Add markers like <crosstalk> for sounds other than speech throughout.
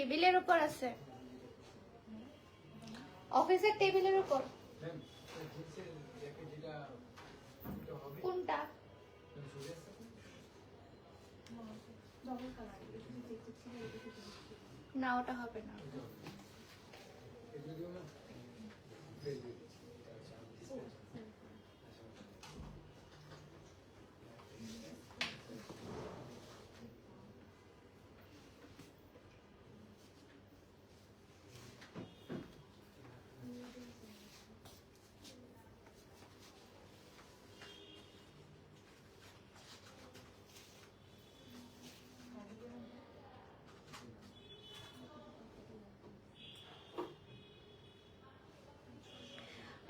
টেবিলের উপর আছে। অফিসের টেবিলের উপর। কোনটা? না ওটা হবে না এগুলো দিও না ফেল দিয়ে দিচ্ছি আচ্ছা আমি display- আচ্ছা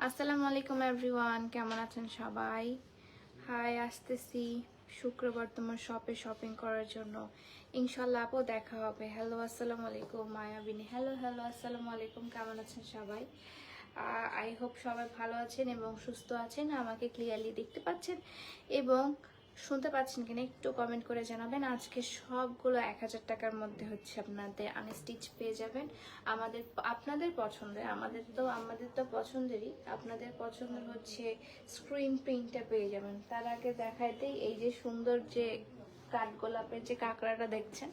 আসসালামু আলাইকুম এভরিওয়ান কেমন আছেন সবাই? হাই, আসতেছি শুক্রবার তোমার শপে শপিং করার জন্য। ইনশাল্লাহ আপু দেখা হবে। হ্যালো আসসালামু আলাইকুম মায়াবিনী হ্যালো হ্যালো আসসালামু আলাইকুম, কেমন আছেন সবাই? আই হোপ সবাই ভালো আছেন এবং সুস্থ আছেন। আমাকে ক্লিয়ারলি দেখতে পাচ্ছেন এবং শুনতে পাচ্ছেন কিনা একটু কমেন্ট করে জানাবেন। আজকে সবগুলো এক হাজার টাকার মধ্যে হচ্ছে আপনাদের আনস্টিচ পেয়ে যাবেন। আমাদের আপনাদের পছন্দের, আমাদের তো আমাদের তো পছন্দেরই। আপনাদের পছন্দের হচ্ছে স্ক্রিন প্রিন্টটা পেয়ে যাবেন। তার আগে দেখাইতেই এই যে সুন্দর যে কাঠগোলাপের যে কাঁকড়াটা দেখছেন,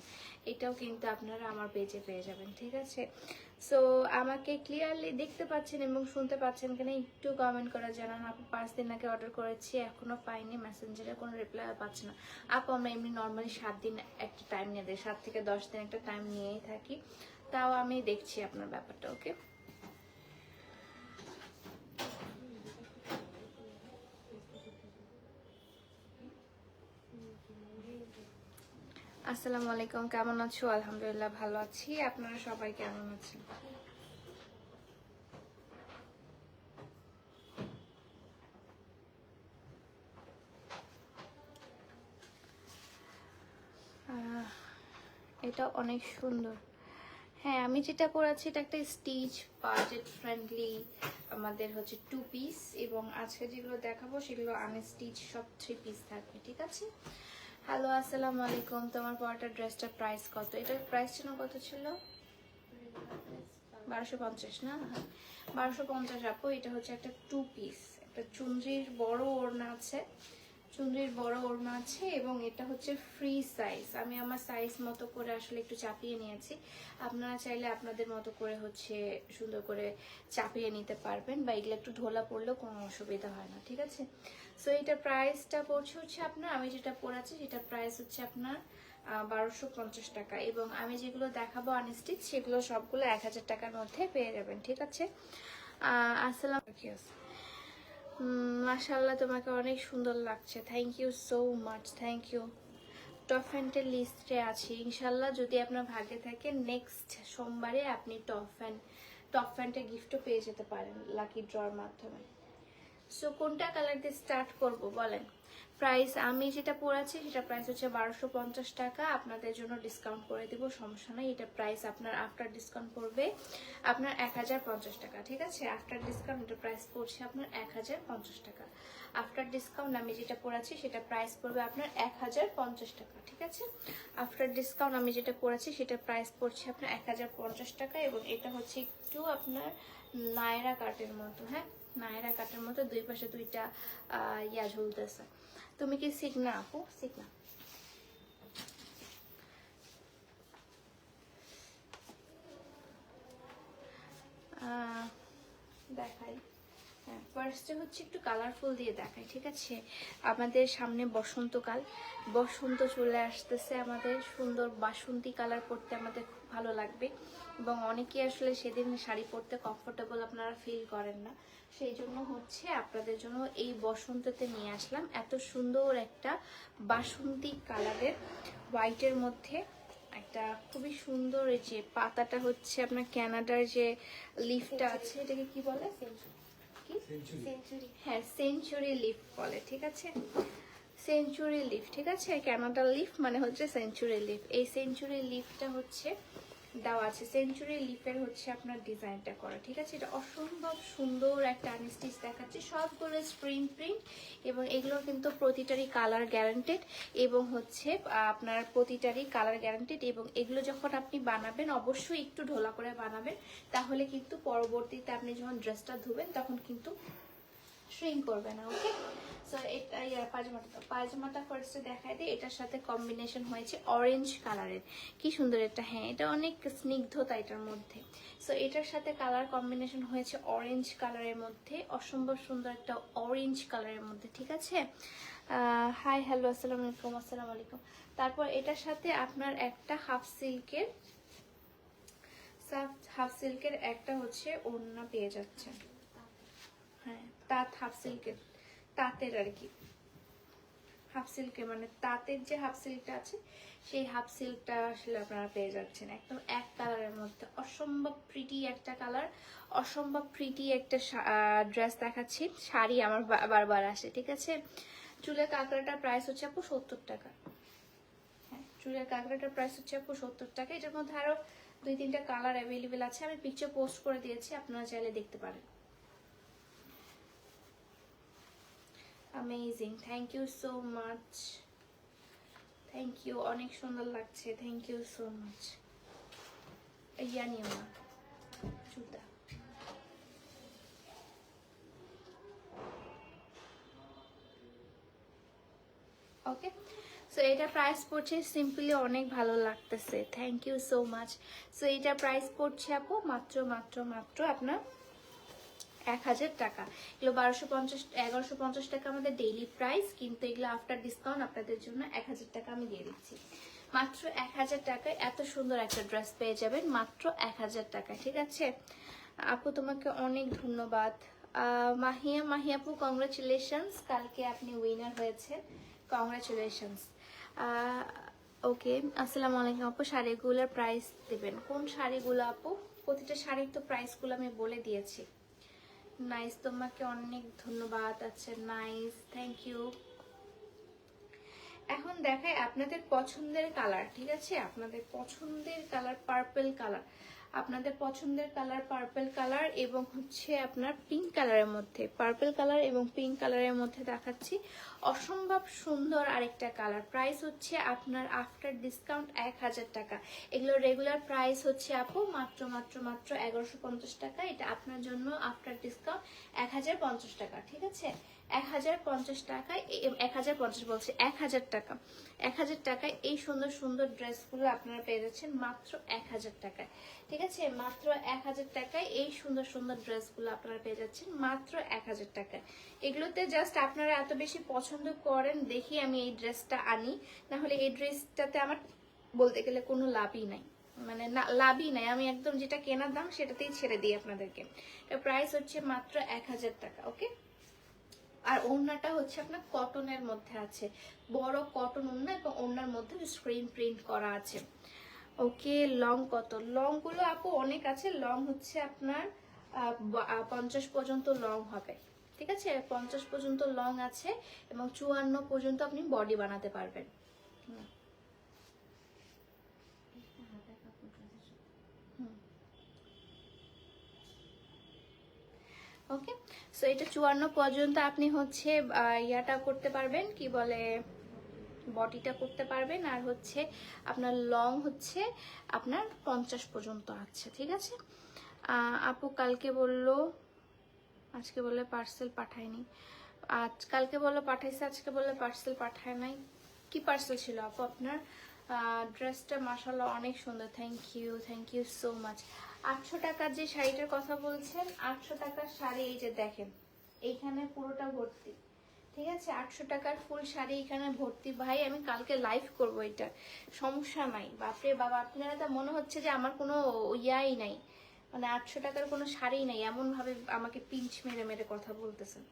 এটাও কিন্তু আপনারা আমার পেজে পেয়ে যাবেন, ঠিক আছে? সো আমাকে ক্লিয়ারলি দেখতে পাচ্ছেন এবং শুনতে পাচ্ছেন কিনা, একটু কমেন্ট করে জানান। আপু, পাঁচ দিন আগে অর্ডার করেছি, এখনও পাইনি মেসেঞ্জারে কোনো রিপ্লাই পাচ্ছে না। আপু, আমরা এমনি নর্মালি সাত দিন একটা টাইম নিয়ে দেয় সাত থেকে দশ দিন একটা টাইম নিয়েই থাকি। তাও আমি দেখছি আপনার ব্যাপারটা ওকে আসসালামু আলাইকুম, কেমন আছো? আলহামদুলিল্লাহ ভালো আছি। আপনারা সবাই কেমন আছেন? এটা অনেক সুন্দর। হ্যাঁ আমি যেটা করেছি, এটা একটা স্টিচ বাজেট ফ্রেন্ডলি আমাদের হচ্ছে টু পিস এবং আজকে যেগুলো দেখাবো, সেগুলো আনস্টিচ সব থ্রি পিস থাকবে, ঠিক আছে? হ্যালো আসসালামু আলাইকুম। তোমার পরটা ড্রেসটার প্রাইস কত? এটার প্রাইস ছিল কত ছিল? বারোশো পঞ্চাশ না? হ্যাঁ। বারোশো পঞ্চাশ আপু, এটা হচ্ছে একটা টু পিস একটা চুনরির বড় ওড়না আছে। চুনরির বড় ওড়না আছে এবং এটা হচ্ছে ফ্রি সাইজ আমি আমার সাইজ মতো করে আসলে একটু চাপিয়ে নিয়েছি। আপনারা চাইলে আপনাদের মতো করে হচ্ছে সুন্দর করে চাপিয়ে নিতে পারবেন বা এগুলো একটু ঢোলা পড়লেও কোনো অসুবিধা হয় না, ঠিক আছে? সো এটা প্রাইসটা পড়ছে হচ্ছে আপনার, আমি যেটা পড়াচ্ছি সেটা প্রাইস হচ্ছে আপনার বারোশো পঞ্চাশ টাকা এবং আমি যেগুলো দেখাবো আনস্টিচ সেগুলো সবগুলো এক হাজার টাকার মধ্যে পেয়ে যাবেন, ঠিক আছে? আসসালাম। মাশাল্লাহ তোমাকে অনেক সুন্দর লাগছে। Thank you so much thank you top ফ্যান্টের লিস্টে আছে। ইনশাল্লাহ যদি আপনার ভাগ্যে থাকে নেক্সট সোমবারে আপনি টপ ফ্যান টপ ফ্যান্টের গিফটও পেয়ে যেতে পারেন লাকি ড্রর মাধ্যমে। সো কোনটা কালার দিয়ে স্টার্ট করব, বলেন? প্রাইস আমি যেটা পড়াচ্ছি, সেটা প্রাইস হচ্ছে বারোশো পঞ্চাশ টাকা। আপনাদের জন্য ডিসকাউন্ট করে দেবো, সমস্যা নাই। এটা প্রাইস আপনার আফটার ডিসকাউন্ট পড়বে আপনার এক হাজার পঞ্চাশ টাকা, ঠিক আছে? আফটার ডিসকাউন্ট এটা প্রাইস পড়ছে আপনার এক হাজার পঞ্চাশ টাকা। আফটার ডিসকাউন্ট আমি যেটা পড়াচ্ছি সেটা প্রাইস পড়বে আপনার এক হাজার পঞ্চাশ টাকা ঠিক আছে? আফটার ডিসকাউন্ট আমি যেটা পড়াচ্ছি সেটা প্রাইস পড়ছে আপনার এক হাজার পঞ্চাশ টাকা এবং এটা হচ্ছে একটু আপনার নায়রা কাটের মতো হ্যাঁ? নায়রা কাটের মতো দুই পাশে দুইটা ইয়া ঝুলতেছে। তুমি কি শিখনা আপু? আহ, দেখাই। ফার্স্টে হচ্ছে একটু কালারফুল দিয়ে দেখাই, ঠিক আছে? আমাদের সামনে বসন্তকাল। বসন্ত চলে আসতেছে আমাদের। সুন্দর বাসন্তী কালার পরতে আমাদের খুব ভালো লাগবে। এবং অনেকেই আসলে সেদিন শাড়ি পরতে কমফোর্টেবল আপনারা ফিল করেন না। সেই জন্য হচ্ছে আপনাদের জন্য এই বসন্ততে নিয়ে আসলাম। এত সুন্দর একটা বাসন্তী কালারের হোয়াইটের মধ্যে একটা খুবই সুন্দর এই যে পাতাটা হচ্ছে আপনার ক্যানাডার যে লিফটা আছে, এটাকে কি বলে? কি? সেঞ্চুরি হ্যাঁ সেঞ্চুরি লিফ বলে ঠিক আছে? সেঞ্চুরি লিফ ঠিক আছে? ক্যানাডা লিফ মানে হচ্ছে সেঞ্চুরি লিফ এই সেঞ্চুরি লিফটা হচ্ছে দেওয়া আছে। সেঞ্চুরি লিফের হচ্ছে আপনার ডিজাইনটা করা, ঠিক আছে? এটা অসম্ভব সুন্দর একটা আনস্টিচ দেখাচ্ছে। সবগুলো স্প্রিং প্রিন্ট এবং এগুলো কিন্তু প্রতিটারই কালার গ্যারান্টেড এবং হচ্ছে আপনার প্রতিটারই কালার গ্যারান্টেড এবং এগুলো যখন আপনি বানাবেন, অবশ্যই একটু ঢোলা করে বানাবেন। তাহলে কিন্তু পরবর্তীতে আপনি যখন ড্রেসটা ধুবেন, তখন কিন্তু শ্রিঙ্ক করবে না ওকে সো এটা পাজামাটা পাজামাটা ফার্স্টে দেখাই দিই, এটার সাথে কম্বিনেশন হয়েছে অরেঞ্জ কালারের কি সুন্দর এটা হ্যাঁ এটা অনেক স্নিগ্ধতা এটার মধ্যে। সো এটার সাথে কালার কম্বিনেশন হয়েছে অরেঞ্জ কালারের মধ্যে, অসম্ভব সুন্দর একটা অরেঞ্জ কালারের মধ্যে, ঠিক আছে? হাই হ্যালো আসসালামু আলাইকুম আসসালামু আলাইকুম। তারপর এটার সাথে আপনার একটা হাফ সিল্কের হাফ সিল্কের একটা হচ্ছে ওড়না পেয়ে যাচ্ছে। হ্যাঁ। তাঁত হাফ সিল্কের, তাঁতের আর কি। হাফ সিল্কের মানে তাঁতের যে হাফ সিল্কটা আছে, সেই হাফ সিল্কটা আসলে আপনারা পেয়ে যাচ্ছেন। একদম এক কালারের মধ্যে। অসম্ভব প্রিটি একটা কালার, অসম্ভব প্রিটি একটা ড্রেস দেখাচ্ছি। শাড়ি আমার বারবার আসে, ঠিক আছে? চুলের কাঁকড়াটার প্রাইস হচ্ছে আপু সত্তর টাকা। হ্যাঁ চুলের কাঁকড়াটার প্রাইস হচ্ছে আপু সত্তর টাকা। এটার মধ্যে আরও দুই তিনটা কালার অ্যাভেলেবেল আছে। আমি পিকচার পোস্ট করে দিয়েছি, আপনারা চাইলে দেখতে পারেন। Amazing thank you so much thank you অনেক সুন্দর লাগছে. থ্যাংক ইউ সো মাচ ইয়া নিও না। জুতা। ওকে সো এটা প্রাইস পড়ছে সিম্পলি অনেক ভালো লাগতেছে। Thank you so much so এটা প্রাইস পড়ছে আপু মাত্র মাত্র মাত্র আপনার এক হাজার টাকা। এগুলো বারোশো পঞ্চাশ, এগারোশো পঞ্চাশ টাকা আমাদের ডেইলি প্রাইস কিন্তু এগুলো আফটার ডিসকাউন্ট আপনাদের জন্য এক হাজার টাকা আমি দিয়ে দিচ্ছি। মাত্র এক হাজার টাকায় এত সুন্দর একটা ড্রেস পেয়ে যাবেন, মাত্র এক হাজার টাকায় ঠিক আছে? আপু, তোমাকে অনেক ধন্যবাদ। মাহিয়া মাহিয়াপু কংগ্রাচুলেশনস কালকে আপনি উইনার হয়েছেন। কংগ্রাচুলেশনস ওকে আসসালামু আলাইকুম আপু, শাড়িগুলোর প্রাইস দেবেন। কোন শাড়িগুলো আপু? প্রতিটা শাড়ির তো প্রাইসগুলো আমি বলে দিয়েছি। নাইস, তোমাকে অনেক ধন্যবাদ আচ্ছা নাইস থ্যাংক ইউ এখন দেখায় আপনাদের পছন্দের কালার ঠিক আছে? আপনাদের পছন্দের কালার পার্পেল কালার আপনাদের পছন্দের কালার পার্পল কালার এবং হচ্ছে আপনার পিঙ্ক কালারের মধ্যে। পার্পল কালার এবং পিঙ্ক কালারের মধ্যে দেখাচ্ছি। অসম্ভব সুন্দর আরেকটা কালার প্রাইস হচ্ছে আপনার আফটার ডিসকাউন্ট এক হাজার টাকা। এগুলো রেগুলার প্রাইস হচ্ছে আপু মাত্র মাত্র মাত্র এগারোশো পঞ্চাশ টাকা। এটা আপনার জন্য আফটার ডিসকাউন্ট এক হাজার পঞ্চাশ টাকা, ঠিক আছে? এক হাজার পঞ্চাশ টাকায় এক হাজার পঞ্চাশ বলছি এক হাজার টাকা। এক হাজার টাকায় এই সুন্দর সুন্দর ড্রেসগুলো আপনারা পেয়ে যাচ্ছেন মাত্র এক হাজার টাকায়। ঠিক আছে? মাত্র এক হাজার টাকায় এই সুন্দর সুন্দর ড্রেসগুলো আপনারা পেয়ে যাচ্ছেন মাত্র এক হাজার টাকায়। এগুলোতে জাস্ট আপনারা এত বেশি পছন্দ করেন, দেখি আমি এই ড্রেসটা আনি। না হলে এই ড্রেসটাতে আমার বলতে গেলে কোনো লাভই নাই। মানে না, লাভই নাই। আমি একদম যেটা কেনার দাম সেটাতেই ছেড়ে দিই আপনাদেরকে। প্রাইস হচ্ছে মাত্র এক হাজার টাকা ওকে আর ওড়নাটা হচ্ছে আপনার কটনের মধ্যে আছে। বড় কটন ওড়না এবং ওড়নার মধ্যে স্ক্রিন প্রিন্ট করা আছে। ওকে লং কত? লংগুলো আপু অনেক আছে। লং হচ্ছে আপনার পঞ্চাশ পর্যন্ত লং হবে। ঠিক আছে? পঞ্চাশ পর্যন্ত লং আছে এবং চুয়ান্ন পর্যন্ত আপনি বডি বানাতে পারবেন। ওকে? সো এটা চুয়ান্ন পর্যন্ত আপনি হচ্ছে ইয়াটা করতে পারবেন, কি বলে, বডিটা করতে পারবেন, আর হচ্ছে আপনার লং হচ্ছে আপনার পঞ্চাশ পর্যন্ত আছে, ঠিক আছে? আপু কালকে বলল, আজকে বললে পার্সেল পাঠায়নি। আজ, কালকে বলল পাঠাইছে, আজকে বললে পার্সেল পাঠায় নাই। কি পার্সেল ছিল আপু আপনার? ড্রেসটা মাসাল্লাহ অনেক সুন্দর thank you thank you so much আটশো টাকার যে শাড়িটার কথা বলছেন, আটশো টাকার শাড়ি এই যে দেখেন, এইখানে পুরোটা ভর্তি। ঠিক আছে? আটশো টাকার ফুল শাড়ি এখানে ভর্তি। ভাই, আমি কালকে লাইভ করব এটা। সমস্যা নাই। বাপরে বাবা আপনারা তা মনে হচ্ছে যে আমার কোনো ইয়াই নাই। মানে আটশো টাকার কোনো শাড়ি নাই। এমন ভাবে আমাকে পিঞ্চ মেরে মেরে কথা বলতেছেন।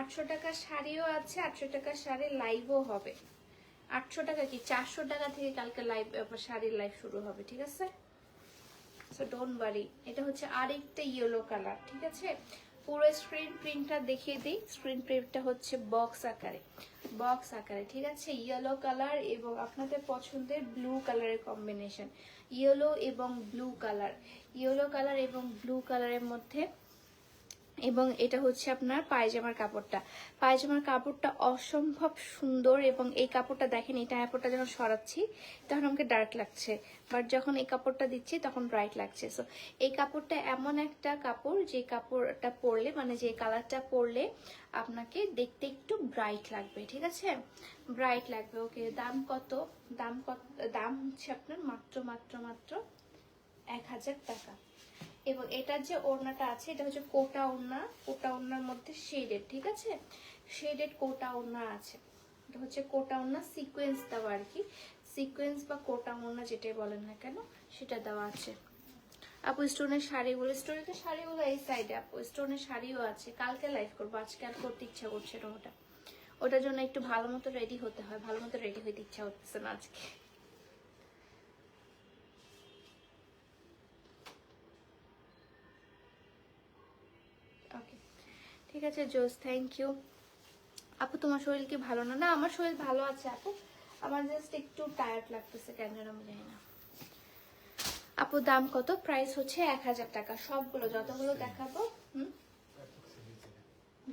আটশো টাকার শাড়িও আছে, আটশো টাকার শাড়ি লাইভও হবে। আটশো টাকা কি? চারশো টাকা থেকে কালকে লাইভ শাড়ির লাইভ শুরু হবে। ঠিক আছে? সো ডোন্ট ওয়ারি এটা হচ্ছে আরেকটা ইয়েলো কালার ঠিক আছে? পুরো স্ক্রিন প্রিন্টটা দেখিয়ে দিই। স্ক্রিন প্রিন্টটা হচ্ছে বক্স আকারে। বক্স আকারে, ঠিক আছে? ইয়েলো কালার এবং আপনাদের পছন্দের ব্লু কালারের কম্বিনেশন ইয়েলো এবং ব্লু কালার ইয়েলো কালার এবং ব্লু কালারের মধ্যে এবং এটা হচ্ছে আপনার পায়জামার কাপড়টা। পায়জামার কাপড়টা অসম্ভব সুন্দর এবং এই কাপড়টা দেখেন, এই কাপড়টা যখন সরাচ্ছি, তখন আমাকে ডার্ক লাগছে। বাট যখন এই কাপড়টা দিচ্ছি, তখন ব্রাইট লাগছে। সো এই কাপড়টা এমন একটা কাপড়, যে কাপড়টা পরলে মানে যে কালারটা পরলে আপনাকে দেখতে একটু ব্রাইট লাগবে, ঠিক আছে? ব্রাইট লাগবে ওকে দাম কত? দাম কত? দাম হচ্ছে আপনার মাত্র মাত্র মাত্র এক হাজার টাকা। এবং এটার যে ওড়নাটা আছে, এটা হচ্ছে কোটা ওড়না। কোটা ওড়নার মধ্যে শেডেড ঠিক আছে? শেডেড কোটা ওড়না আছে। এটা হচ্ছে কোটা ওড়না সিকোয়েন্স দেওয়া আর কি। সিকোয়েন্স বা কোটা ওড়না যেটাই বলেন না কেন, সেটা দেওয়া আছে। আপু স্টোনের শাড়িগুলো স্টোনের তো শাড়িগুলো এই সাইডে আপু স্টোনের শাড়িও আছে। কালকে লাইভ করব, আজকে আর করতে ইচ্ছা করছে না ওটা। ওটার জন্য একটু ভালো মতো রেডি হতে হয়, ভালো মতো রেডি হইতে ইচ্ছা হচ্ছে না আজকে ওকে ঠিক আছে, জোস থ্যাংক ইউ আপু, তোমার শরীর কি ভালো না? না, আমার শরীর ভালো আছে, আপু। আমার জাস্ট একটু টায়ার্ড লাগতেছে, কেন যেন আমি জানি না। আপু, দাম কত? প্রাইস হচ্ছে এক হাজার টাকা। সবগুলো, যতগুলো দেখাবো, হুম?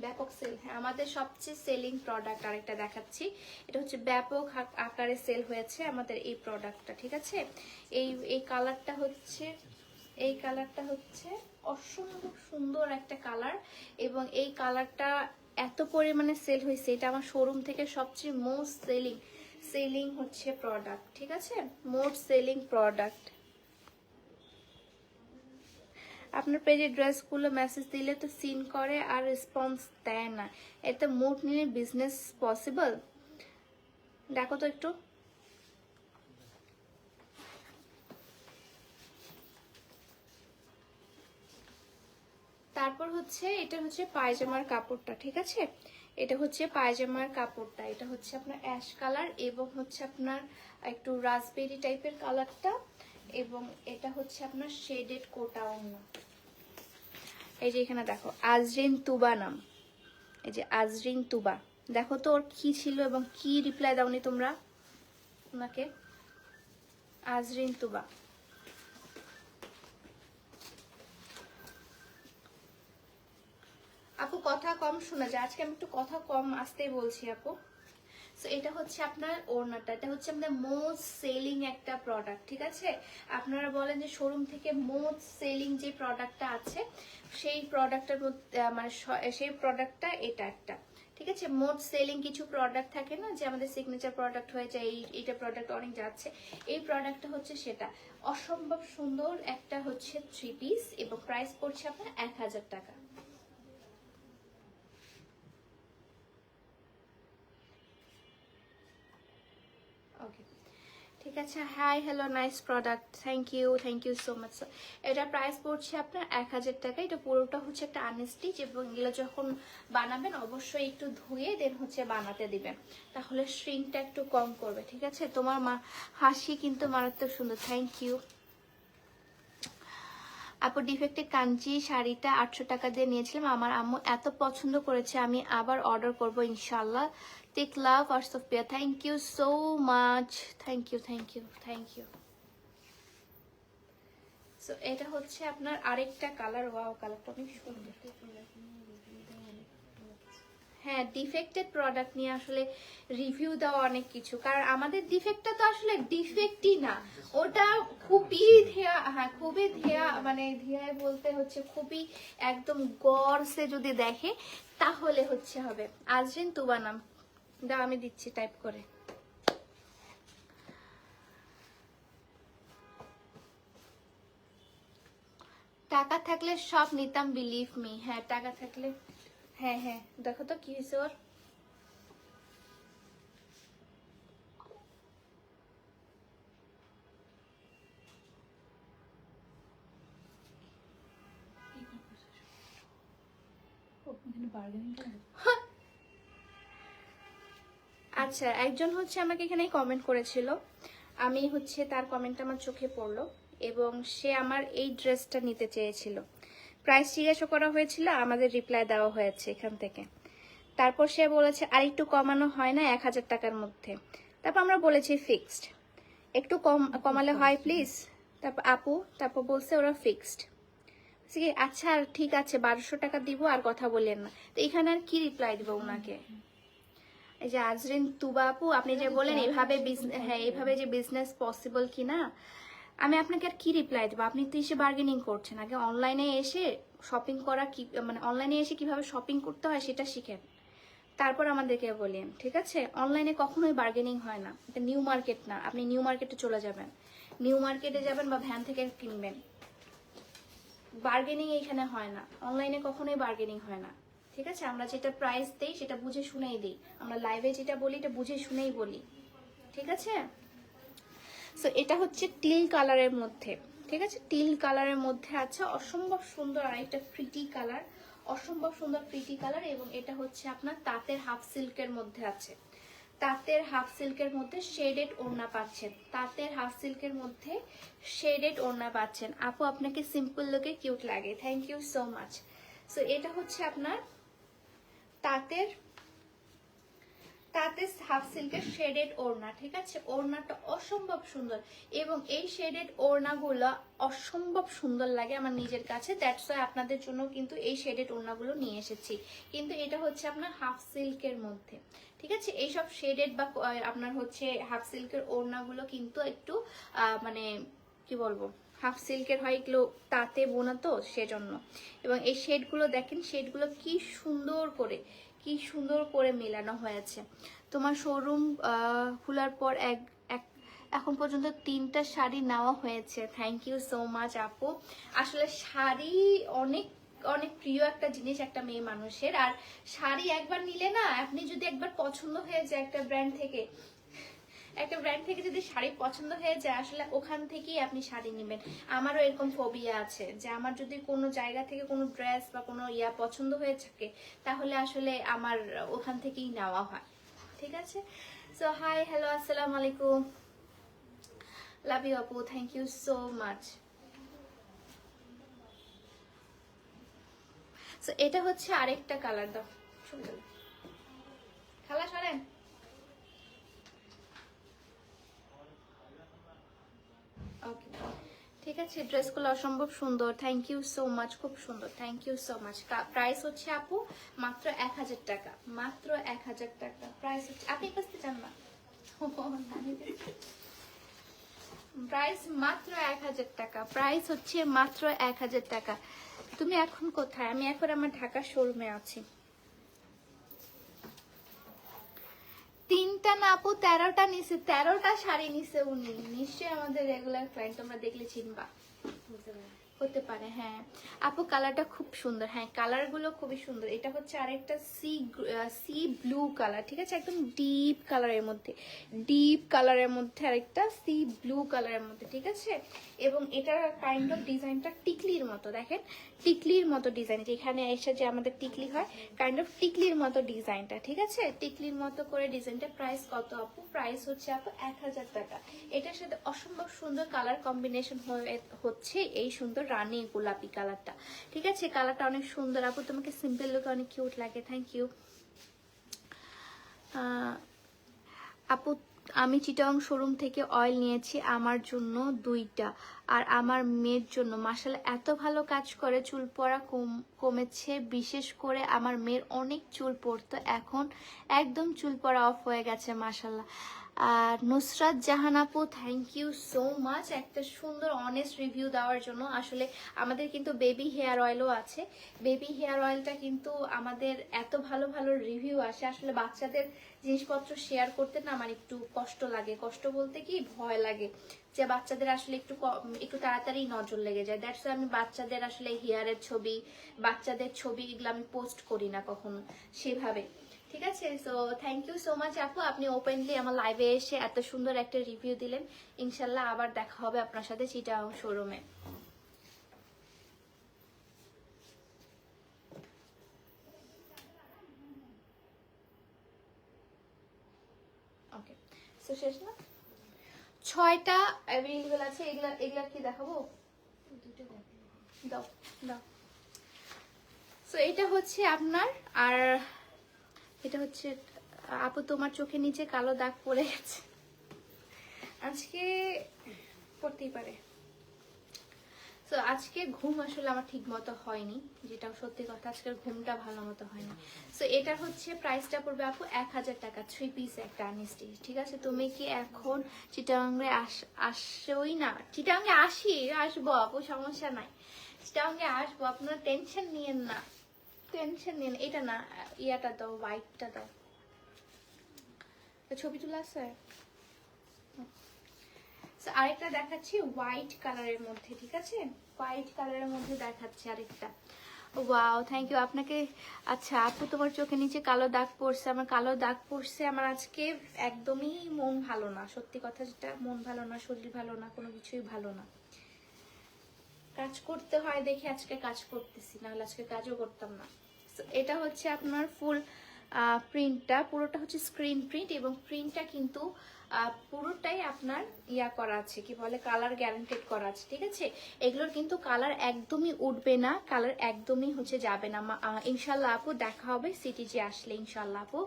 ব্যাপক সেল হ্যাঁ আমাদের সবচেয়ে সেলিং প্রোডাক্ট আরেকটা দেখাচ্ছি। এটা হচ্ছে ব্যাপক আকারে সেল হয়েছে আমাদের এই প্রোডাক্টটা ঠিক আছে? এই এই কালারটা হচ্ছে, এই কালারটা হচ্ছে অসম্ভব সুন্দর একটা কালার এবং এই কালারটা এত পরিমাণে সেল হয়েছে, এটা আমার শোরুম থেকে সবচেয়ে মোস্ট সেলিং সেলিং হচ্ছে প্রোডাক্ট ঠিক আছে? মোস্ট সেলিং প্রোডাক্ট আপনার পেজে ড্রেসগুলো মেসেজ দিলে তো সিন করে আর রেসপন্স দেয় না। এতে মুড নিয়ে বিজনেস পসিবল দেখো তো একটু। তারপর হচ্ছে এটা হচ্ছে পায়জামার কাপড়টা, ঠিক আছে? এটা হচ্ছে পায়জামার কাপড়টা, এটা হচ্ছে আপনার অ্যাশ কালার এবং হচ্ছে আপনার একটু রাসবেরি টাইপের কালারটা এবং এটা হচ্ছে আপনার শেডেড কোটা অন্য। এই যে এখানে দেখো আজরিন তুবা নাম। এই যে আজরিন তুবা দেখো তো ওর কি ছিল এবং কি রিপ্লাই দাওনি তোমরা? ওনাকে আজরিন তুবা আপু, কথা কম শোনা যায়। আজকে আমি একটু কথা কম আসতেই বলছি আপু। সো এটা হচ্ছে আপনার ওড়নাটা। এটা হচ্ছে আমাদের মোস্ট সেলিং একটা প্রোডাক্ট ঠিক আছে? আপনারা বলেন যে শোরুম থেকে মোস্ট সেলিং যে প্রোডাক্টটা আছে, সেই প্রোডাক্টটার মধ্যে মানে সেই প্রোডাক্টটা এটা একটা। ঠিক আছে? মোট সেলিং কিছু প্রোডাক্ট থাকে না, যে আমাদের সিগনেচার প্রোডাক্ট হয়ে যায়, এই, এইটা প্রোডাক্ট অনেক যাচ্ছে। এই প্রোডাক্টটা হচ্ছে সেটা। অসম্ভব সুন্দর একটা হচ্ছে থ্রি পিস এবং প্রাইস পড়ছে আপনার এক হাজার টাকা ওকে ঠিক আছে hi hello nice product thank you thank you so much এটা প্রাইস পড়ছে আপনার এক হাজার টাকা, এটা পুরোটা হচ্ছে একটা আনস্টিচ এবং এগুলো যখন বানাবেন অবশ্যই একটু ধুয়ে দেন হচ্ছে বানাতে দিবেন। তাহলে শ্রিংটা একটু কম করবে, ঠিক আছে? তোমার মা, হাসি কিন্তু মারাত্মক সুন্দর থ্যাংক ইউ আপু ডিফেক্টে কাঞ্চি শাড়িটা আটশো টাকা দিয়ে নিয়েছিলাম, আমার আম্মু এত পছন্দ করেছে, আমি আবার অর্ডার করব ইনশাল্লাহ take love R Sophia thank you so much thank you thank you thank you so এটা হচ্ছে আপনার আরেকটা কালার ওয়াও কালারটা অনেক সুন্দর। হ্যাঁ ডিফেক্টেড প্রোডাক্ট নিয়ে আসলে রিভিউ দেওয়া অনেক কিছু। কারণ আমাদের ডিফেক্টটা তো আসলে ডিফেক্টই না। ওটা খুবই ধেয়া হ্যাঁ খুবই ধেয়া মানে ধেয়ায় বলতে হচ্ছে খুবই একদম গড়সে যদি দেখে, তাহলে হচ্ছে হবে। আজরিন তুবা নাম দাও আমি দিচ্ছি টাইপ করে। টাকা থাকলে সব নিতাম বিলিভ মি হ্যাঁ টাকা থাকলে। হ্যাঁ হ্যাঁ দেখো তো কি হয়েছে ওর। আচ্ছা একজন হচ্ছে আমাকে এখানে কমেন্ট করেছিল। আমি হচ্ছে তার কমেন্ট আমার চোখে পড়ল এবং সে আমার এই ড্রেসটা নিতে চেয়েছিল। প্রাইস জিজ্ঞাসা করা হয়েছিল, আমাদের রিপ্লাই দেওয়া হয়েছে এখান থেকে। তারপর সে বলেছে আর একটু কমানো হয় না, এক হাজার টাকার মধ্যে। তারপর আমরা বলেছি ফিক্সড একটু কম, কমালে হয় প্লিজ তারপর, আপু, তারপর বলছে, ওরা ফিক্সড আচ্ছা ঠিক আছে, বারোশো টাকা দিব, আর কথা বললেন না। তো এখানে আর কি রিপ্লাই দিব ওনাকে এই যে আজরিন তুবা আপু আপনি যে বলেন এভাবে business- হ্যাঁ এভাবে যে বিজনেস পসিবল কিনা আমি আপনাকে আর কি রিপ্লাই দেবো? আপনি তো এসে বার্গেনিং করছেন। আগে অনলাইনে এসে শপিং করা কি মানে অনলাইনে এসে কীভাবে শপিং করতে হয় সেটা শিখেন। তারপর আমাদেরকে বলেন ঠিক আছে? অনলাইনে কখনোই বার্গেনিং হয় না। এটা নিউ মার্কেট না। আপনি নিউ মার্কেটে চলে যাবেন। নিউ মার্কেটে যাবেন বা ভ্যান থেকে কিনবেন। বার্গেনিং এখানে হয় না। অনলাইনে কখনোই বার্গেনিং হয় না। ঠিক আছে? আমরা যেটা প্রাইস দেই, সেটা বুঝে শুনেই দিই। আমরা লাইভে যেটা বলি, এটা বুঝে শুনেই বলি। ঠিক আছে? সো এটা হচ্ছে টিল কালারের মধ্যে। ঠিক আছে? টিল কালারের মধ্যে আছে অসম্ভব সুন্দর আরেকটা প্রিটি কালার অসম্ভব সুন্দর প্রিটি কালার এবং এটা হচ্ছে আপনার তাঁতের হাফ সিল্কের মধ্যে আছে। তাঁতের হাফ সিল্কের মধ্যে শেডেড ওড়না পাচ্ছেন। তাঁতের হাফ সিল্কের মধ্যে শেডেড ওড়না পাচ্ছেন। আপু, আপনাকে সিম্পল লুকে কিউট লাগে। Thank you so much so এটা হচ্ছে আপনার তাঁতের তাতে হাফ সিল্কের শেডেড ওড়না, ঠিক আছে? ওড়নাটা অসম্ভব সুন্দর এবং এই শেডেড ওড়নাগুলো অসম্ভব সুন্দর লাগে আমার নিজের কাছে। দ্যাটস ওয়াই আপনাদের জন্য কিন্তু এই শেডেড ওড়নাগুলো নিয়ে এসেছি। কিন্তু এটা হচ্ছে আপনার হাফ সিল্কের মধ্যে, ঠিক আছে? এইসব শেডেড বা আপনার হচ্ছে হাফ সিল্কের ওড়নাগুলো কিন্তু একটু মানে কি বলব? হাফ সিল্কের হয়, এগুলো তাতে বোনা তো সেজন্য। এবং এই শেডগুলো দেখেন, শেডগুলো কি সুন্দর করে, কি সুন্দর করে মেলানো হয়েছে। তোমার শোরুম খোলার পর এক এখন পর্যন্ত তিনটা শাড়ি নেওয়া হয়েছে। থ্যাংক ইউ সো মাচ আপু। আসলে শাড়ি অনেক অনেক প্রিয় একটা জিনিস একটা মেয়ে মানুষের। আর শাড়ি একবার নিলে না, আপনি যদি একবার পছন্দ হয়ে যায় একটা ব্র্যান্ড থেকে একটা ব্র্যান্ড থেকে যদি শাড়ি পছন্দ হয়ে যায়, আসলে ওখান থেকেই আপনি শাড়ি নেবেন। আমারও এরকম ফোবিয়া আছে যে, আমার যদি কোনো জায়গা থেকে কোনো ড্রেস বা কোনো ইয়া পছন্দ হয়ে থাকে, তাহলে আসলে আমার ওখান থেকেই নেওয়া হয়। ঠিক আছে? সো হাই হ্যালো আসসালামু আলাইকুম। লাভ ইউ আপু thank you so much so এটা হচ্ছে আরেকটা কালার দাও। সুন্দর। খালা সরেন ওকে ঠিক আছে, ড্রেসগুলো অসম্ভব সুন্দর। থ্যাংক ইউ সো মাচ খুব সুন্দর। Thank you so much price হচ্ছে আপু মাত্র এক হাজার টাকা। মাত্র এক হাজার টাকা। প্রাইস হচ্ছে আপনি কাছতে চান না প্রাইস মাত্র এক হাজার টাকা। প্রাইস হচ্ছে মাত্র এক হাজার টাকা। তুমি এখন কোথায়? আমি এখন আমার ঢাকা শোরুমে আছি। তিনটা না আপু, তেরোটা নিছে, তেরোটা শাড়ি নিছে উনি। নিশ্চয়ই আমাদের রেগুলার ক্লায়েন্ট তোমরা দেখলে চিনবা। হতে পারে হ্যাঁ। আপু কালারটা খুব সুন্দর। হ্যাঁ কালারগুলো খুবই সুন্দর। এটা হচ্ছে আরেকটা সি সি ব্লু কালার ঠিক আছে? একদম ডিপ কালারের মধ্যে। ডিপ কালারের মধ্যে আরেকটা সি ব্লু কালারের মধ্যে, ঠিক আছে? এবং এটার কাইন্ড অফ ডিজাইনটা টিকলির মতো, দেখেন? টিকলির মতো ডিজাইন যেখানে এসে যে আমাদের টিকলি হয় কাইন্ড অফ টিকলির মতো ডিজাইনটা ঠিক আছে? টিকলির মতো করে ডিজাইনটা প্রাইস কত, আপু? প্রাইস হচ্ছে, আপু, এক হাজার টাকা। এটার সাথে অসম্ভব সুন্দর কালার কম্বিনেশন হচ্ছে এই সুন্দর রানী গোলাপি কালারটা। ঠিক আছে? কালারটা অনেক সুন্দর। আপু, তোমাকে সিম্পল লুকে অনেক কিউট লাগে। থ্যাংক ইউ আপু, আমি চিটাং শোরুম থেকে অয়েল নিয়েছি আমার জন্য দুইটা। আর আমার মেয়ের জন্য। মাসাল এত ভালো কাজ করে। চুল পড়া কম, কমেছে। বিশেষ করে আমার মেয়ের অনেক চুল পড়তো। এখন একদম চুল পড়া অফ হয়ে গেছে মাসাল্লাহ আর নুসরাত জাহান আপু থ্যাংক ইউ সো মাচ একটা সুন্দর অনেস্ট রিভিউ দেওয়ার জন্য। আসলে আমাদের কিন্তু বেবি হেয়ার অয়েলও আছে। বেবি হেয়ার অয়েলটা কিন্তু আমাদের এত ভালো ভালো রিভিউ আসে। আসলে বাচ্চাদের জিনিসপত্র শেয়ার করতে না আমার একটু কষ্ট লাগে। কষ্ট বলতে কি? ভয় লাগে যে বাচ্চাদের আসলে একটু একটু তাড়াতাড়ি নজর লেগে যায়। দ্যাটস আমি বাচ্চাদের আসলে হেয়ারের ছবি, বাচ্চাদের ছবি এগুলো আমি পোস্ট করি না কখনো। সেভাবে। ঠিক আছে? So thank you so much আপু আপনি ওপেনলি আমার লাইভে এসে এত সুন্দর একটা রিভিউ দিলেন। ইনশাল্লাহ আবার দেখা হবে আপনার সাথে চিটাং শোরুমে ছয়টা অ্যাভেলেবল আছে। এগুলা এগুলা কি দেখাবো? দাও দাও। সো এটা হচ্ছে আপনার আর এটা হচ্ছে, আপু তোমার চোখের নিচে কালো দাগ পড়ে গেছে। আজকে পড়তেই পারে। তো আজকে ঘুম আসলে আমার ঠিক মতো হয়নি যেটা সত্যি কথা, আজকের ঘুমটা ভালো মতো হয়নি। সো এটার হচ্ছে প্রাইসটা পড়বে আপু এক হাজার টাকা থ্রি পিস একটা আনিস্টি ঠিক আছে? তুমি কি এখন চিটাঙ্গে আস, আসোই না? চিটাঙ্গে আসি, আসব আপু, সমস্যা নাই। চিটাঙ্গে আসব, আপনারা টেনশন নিয়েন না। টেনশন নিয়েন এটা না, ইয়াটা দাও হোয়াইটটা দাও। ছবি তোলা আছে? আরেকটা দেখাচ্ছি হোয়াইট কালারের মধ্যে, ঠিক আছে? হোয়াইট কালারের মধ্যে দেখাচ্ছি আরেকটা। ওয়াও থ্যাংক ইউ আপনাকে আচ্ছা আপু, তোমার চোখে নিচে কালো দাগ পড়ছে, আমার কালো দাগ পড়ছে, আমার আজকে একদমই মন ভালো না। সত্যি কথা, যেটা মন ভালো না, শরীর ভালো না, কোনো কিছুই ভালো না। কাজ করতে হয় দেখে আজকে কাজ করতেছি, নাহলে আজকে কাজও করতাম না। এটা হচ্ছে আপনার ফুল প্রিন্টটা পুরোটা হচ্ছে স্ক্রিন প্রিন্ট এবং প্রিন্টটা কিন্তু পুরোটাই আপনার ইয়া করা আছে, কি বলে কালার গ্যারান্টেড করা আছে, ঠিক আছে? এগুলোর কিন্তু কালার একদমই উঠবে না কালার একদমই হচ্ছে যাবে না। ইনশাল্লাহ আপু, দেখা হবে সিটিজি আসলে ইনশাল্লাহ আপু।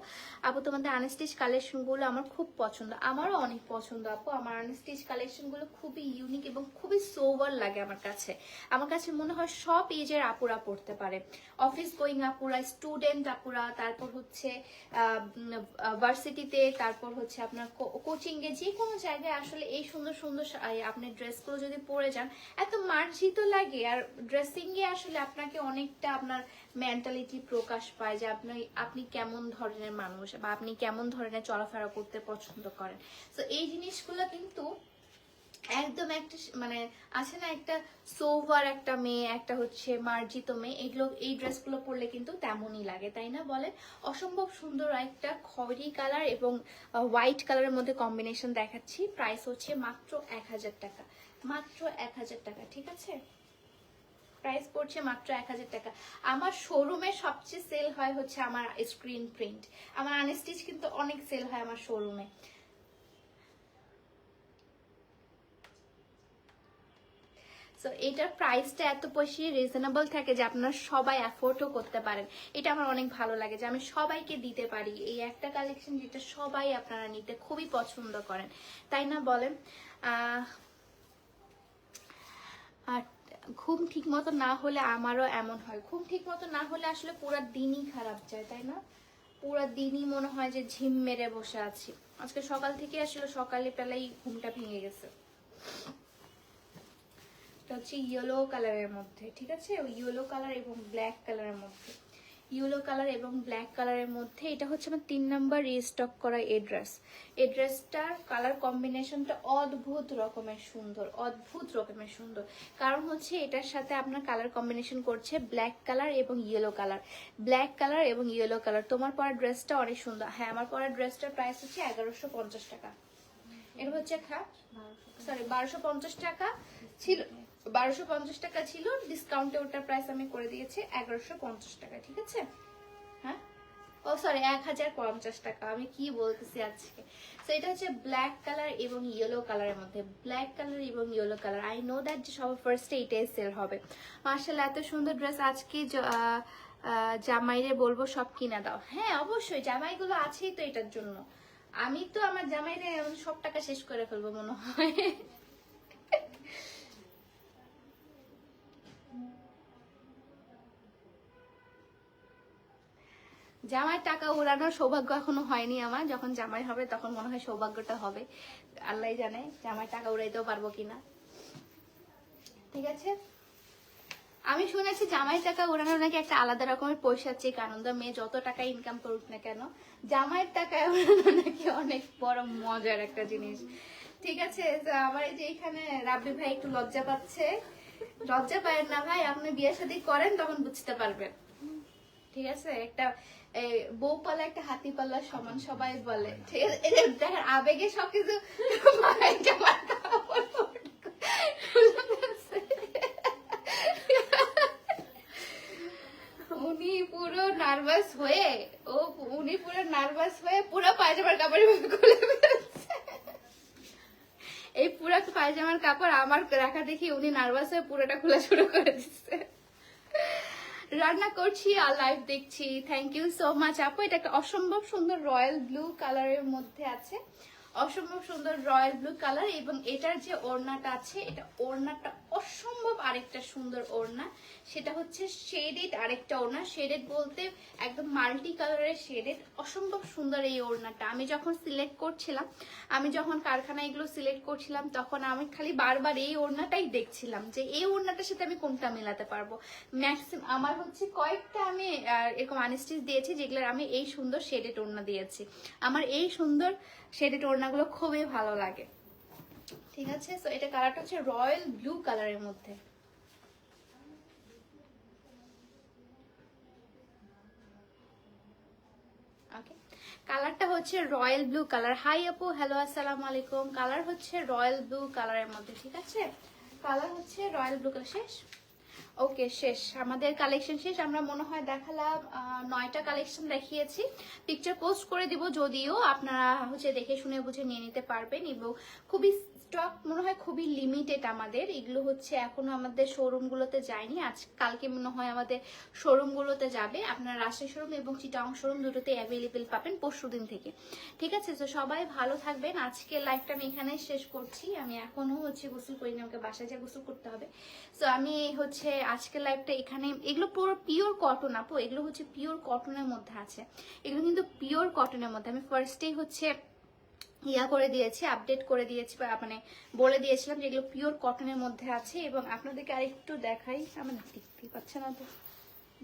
আপু, তোমাদের আনস্টিচ কালেকশনগুলো আমার খুব পছন্দ। আমারও অনেক পছন্দ আপু। আমার আনস্টিচ কালেকশনগুলো খুবই ইউনিক এবং খুবই সোভার লাগে আমার কাছে। আমার কাছে মনে হয় সব এজের আপুরা পড়তে পারে। অফিস গোয়িং আপুরা স্টুডেন্ট আপুরা, তারপর হচ্ছে ভার্সিটিতে তারপর হচ্ছে আপনার কোচিং এ যে কোনো জায়গায় আসলে এই সুন্দর সুন্দর আপনি ড্রেসগুলো যদি পরে যান, এত মার্জিত লাগে। আর ড্রেসিং এ আসলে আপনাকে অনেকটা আপনার মেন্টালিটি প্রকাশ পায় যে আপনি আপনি কেমন ধরনের মানুষ বা আপনি কেমন ধরনের চলাফেরা করতে পছন্দ করেন। তো এই জিনিসগুলো কিন্তু একদম একটা মানে আছে না একটা সোভার একটা মেয়ে, একটা হচ্ছে মার্জিত মেয়ে, এগুলো, এই ড্রেসগুলো পরলে কিন্তু তেমনই লাগে, তাই না বলে অসম্ভব সুন্দর একটা খয়েরি কালার এবং হোয়াইট কালারের মধ্যে কম্বিনেশন দেখাচ্ছি। প্রাইস হচ্ছে মাত্র এক হাজার টাকা। মাত্র এক হাজার টাকা, ঠিক আছে? প্রাইস পড়ছে মাত্র এক হাজার টাকা। আমার শোরুমে সবচেয়ে সেল হয় হচ্ছে আমার স্ক্রিন প্রিন্ট আমার আনস্টিচ কিন্তু অনেক সেল হয় আমার শোরুমে সো এটার প্রাইসটা এত বেশি রিজনেবল থাকে যে আপনারা সবাই অ্যাফোর্ডও করতে পারেন। এটা আমার অনেক ভালো লাগে যে আমি সবাইকে দিতে পারি। এই একটা কালেকশন যেটা সবাই আপনারা নিতে খুবই পছন্দ করেন। তাই না বলেন? আর ঘুম ঠিক মতো না হলে আমারও এমন হয়। ঘুম ঠিক মতো না হলে আসলে পুরো দিনই খারাপ যায়, তাই না? পুরো দিনই মনে হয় যে ঝিম মেরে বসে আছি। আজকে সকাল থেকে আসলে সকালে বেলাই ঘুমটা ভেঙে গেছে। এটা হচ্ছে ইয়েলো কালারের মধ্যে ঠিক আছে? ইয়েলো কালার এবং ব্ল্যাক কালারের মধ্যে। ইয়েলো কালার এবং ব্ল্যাক কালারের মধ্যে এটা হচ্ছে আমার তিন নাম্বার রিস্টক করা এই ড্রেস এই ড্রেসটার কালার কম্বিনেশনটা অদ্ভুত রকমের সুন্দর অদ্ভুত রকমের সুন্দর। কারণ হচ্ছে এটার সাথে আপনার কালার কম্বিনেশন করছে ব্ল্যাক কালার এবং ইয়েলো কালার ব্ল্যাক কালার এবং ইয়েলো কালার তোমার পরা ড্রেসটা অনেক সুন্দর। হ্যাঁ আমার পরা ড্রেসটার প্রাইস হচ্ছে এগারোশো পঞ্চাশ টাকা। এটা হচ্ছে খা সরি বারোশো পঞ্চাশ টাকা। ছিল বারোশো পঞ্চাশ টাকা ছিল ডিসকাউন্টে ওটার প্রাইস আমি করে দিয়েছি, এগারোশো পঞ্চাশ টাকা, ঠিক আছে? হ্যাঁ? ও সরি এক হাজার পঞ্চাশ টাকা, আমি কি বলতেছি আজকে? তো এটা হচ্ছে ব্ল্যাক কালার এবং ইয়েলো কালারের মধ্যে। ব্ল্যাক কালার এবং yellow colour I know that যে সবার ফার্স্টে এটাই সেল হবে। মার্শাল এত সুন্দর ড্রেস আজকে জামাইরে বলব সব কিনা দাও। হ্যাঁ অবশ্যই, জামাইগুলো আছেই তো এটার জন্য। আমি তো আমার জামাইরে এমন সব টাকা শেষ করে ফেলব মনে হয়। জামাই টাকা উড়ানোর সৌভাগ্য এখনও হয়নি আমার। যখন জামাই হবে, তখন মনে হয় সৌভাগ্যটা হবে। আল্লাহ জানে জামাই টাকা উড়াইতেও পারব কিনা। ঠিক আছে? আমি শুনেছি জামাই টাকা উড়ানোর নাকি একটা আলাদা রকমের পৈশাচিক আনন্দ মেয়ে যত টাকা ইনকাম করুক না কেন, জামাইয়ের টাকা উড়ানো নাকি অনেক বড় মজার একটা জিনিস। ঠিক আছে আমার এই যে এখানে রাব্বি ভাই একটু লজ্জা পাচ্ছে। লজ্জা পায় না ভাই, আপনি বিয়ে শাদী করেন তখন বুঝতে পারবেন। ঠিক আছে? একটা বউ পালা একটা হাতি পাল্লা সমান সবাই বলে। ঠিক আছে? <laughs> দেখেন আবেগে সবকিছু। উনি পুরো নার্ভাস হয়ে ও উনি পুরো নার্ভাস হয়ে পুরো পায়জামার কাপড় খুলে এই পুরো পায়জামার কাপড় আমার রাখা দেখি উনি নার্ভাস হয়ে পুরোটা খোলা শুরু করে দিচ্ছে। রান্না করছি আর লাইভ দেখছি। থ্যাংক ইউ সো মাচ আপু। এটা একটা অসম্ভব সুন্দর রয়্যাল ব্লু কালারের মধ্যে আছে। অসম্ভব সুন্দর রয়্যাল ব্লু কালার এবং এটার যে ওড়নাটা আছে, এটা ওড়নাটা অসম্ভব আরেকটা সুন্দর ওড়না। সেটা হচ্ছে শেডেড আরেকটা ওড়না। শেডেড বলতে একদম মাল্টি কালারের শেডেড। অসম্ভব সুন্দর এই ওড়নাটা। আমি যখন সিলেক্ট করছিলাম, আমি যখন কারখানায় এগুলো সিলেক্ট করছিলাম, তখন আমি খালি বারবার এই ওড়নাটাই দেখছিলাম যে এই ওড়নাটার সাথে আমি কোনটা মেলাতে পারব। ম্যাক্সিমাম আমার হচ্ছে কয়েকটা আমি এরকম আনস্টিচ দিয়েছি যেগুলোর আমি এই সুন্দর শেডেড ওড়না দিয়েছি। আমার এই সুন্দর শেডেড ওড়নাগুলো খুবই ভালো লাগে। ঠিক আছে? তো এটা কালারটা হচ্ছে রয়্যাল ব্লু কালারের মধ্যে। ওকে কালারটা হচ্ছে রয়্যাল ব্লু কালার হাই আপু। হ্যালো আসসালামু আলাইকুম। কালার হচ্ছে রয়্যাল ব্লু কালারের মধ্যে, ঠিক আছে? কালার হচ্ছে রয়্যাল ব্লু কালার শেষ? ওকে শেষ। আমাদের কালেকশন শেষ। আমরা মনে হয় দেখালাম নয়টা কালেকশন দেখিয়েছি। পিকচার পোস্ট করে দিব যদিও আপনারা হচ্ছে দেখে শুনে বুঝে নিয়ে নিতে পারবেন এবং খুবই স্টক মনে হয় খুবই লিমিটেড আমাদের। এগুলো হচ্ছে এখনও আমাদের শোরুমগুলোতে যায়নি। আজ, কালকে মনে হয় আমাদের শোরুমগুলোতে যাবে। আপনারা রাজশাহী শোরুম এবং চিটাং শোরুম দুটোতে অ্যাভেলেবেল পাবেন পরশু দিন থেকে। ঠিক আছে? তো সবাই ভালো থাকবেন। আজকে লাইফটা আমি এখানে শেষ করছি। আমি এখনও হচ্ছে গোসল করিনি। আমাকে বাসায় যা গোসল করতে হবে। তো আমি হচ্ছে আজকের লাইফটা এখানে, এগুলো পুরো পিওর কটন আপু। এগুলো হচ্ছে পিওর কটনের মধ্যে আছে। এগুলো কিন্তু পিওর কটনের মধ্যে। আমি ফার্স্টেই হচ্ছে ইয়া করে দিয়েছি আপডেট করে দিয়েছি, বা মানে বলে দিয়েছিলাম যে এগুলো পিওর কটনের মধ্যে আছে। এবং আপনাদেরকে আরেকটু দেখাই, আমার দেখতে পাচ্ছে না তো।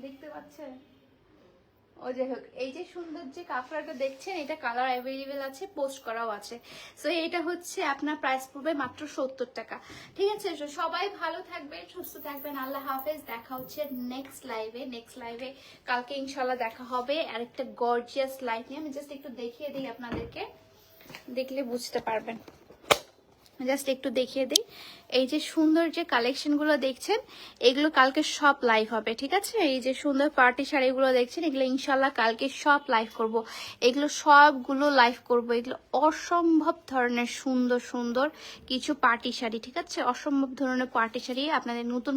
দেখতে পাচ্ছেন ও যাই হোক, এই যে সুন্দর যে কাপড়টা দেখছেন, এটা কালার অ্যাভেলেবেল আছে পোস্ট করাও আছে। সো এটা হচ্ছে আপনার প্রাইস পড়বে মাত্র সত্তর টাকা। ঠিক আছে? সবাই ভালো থাকবেন, সুস্থ থাকবেন, আল্লাহ হাফেজ। দেখা হচ্ছে নেক্সট লাইভে নেক্সট লাইভে কালকে ইনশাল্লাহ দেখা হবে। আর একটা গর্জিয়াস লাইভ নিয়ে। আমি জাস্ট একটু দেখিয়ে দিই আপনাদেরকে। দেখলে বুঝতে পারবেন। জাস্ট একটু দেখিয়ে দিই। এই যে সুন্দর যে কালেকশনগুলো দেখছেন, এগুলো কালকে সব লাইভ হবে, ঠিক আছে? এই যে সুন্দর পার্টি শাড়িগুলো দেখছেন, এগুলো ইনশাল্লাহ কালকে সব লাইভ করব। এগুলো সবগুলো লাইভ করব। এগুলো অসম্ভব ধরনের সুন্দর সুন্দর কিছু পার্টি শাড়ি, ঠিক আছে? অসম্ভব ধরনের পার্টি শাড়ি। আপনাদের নতুন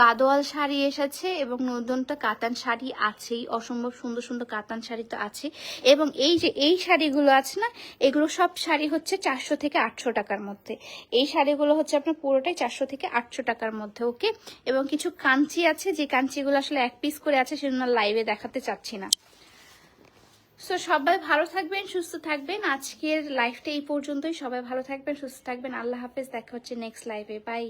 গাদোয়াল শাড়ি এসেছে এবং নতুনটা কাতান শাড়ি আছেই, অসম্ভব সুন্দর সুন্দর কাতান শাড়ি তো আছে। এবং এই যে এই শাড়িগুলো আছে না, এগুলো সব শাড়ি হচ্ছে চারশো থেকে আটশো টাকার মধ্যে। এই শাড়িগুলো হচ্ছে আপনার পুরোটাই চারশো থেকে আটশো টাকার মধ্যে, ওকে? এবং কিছু কাঞ্চি আছে, যে কাঞ্চিগুলো আসলে এক পিস করে আছে, সেজন্য লাইভে দেখাতে চাচ্ছি না। সো সবাই ভালো থাকবেন, সুস্থ থাকবেন। আজকের লাইফটা এই পর্যন্তই। সবাই ভালো থাকবেন, সুস্থ থাকবেন। আল্লাহ হাফেজ, দেখা হচ্ছে নেক্সট লাইভে বাই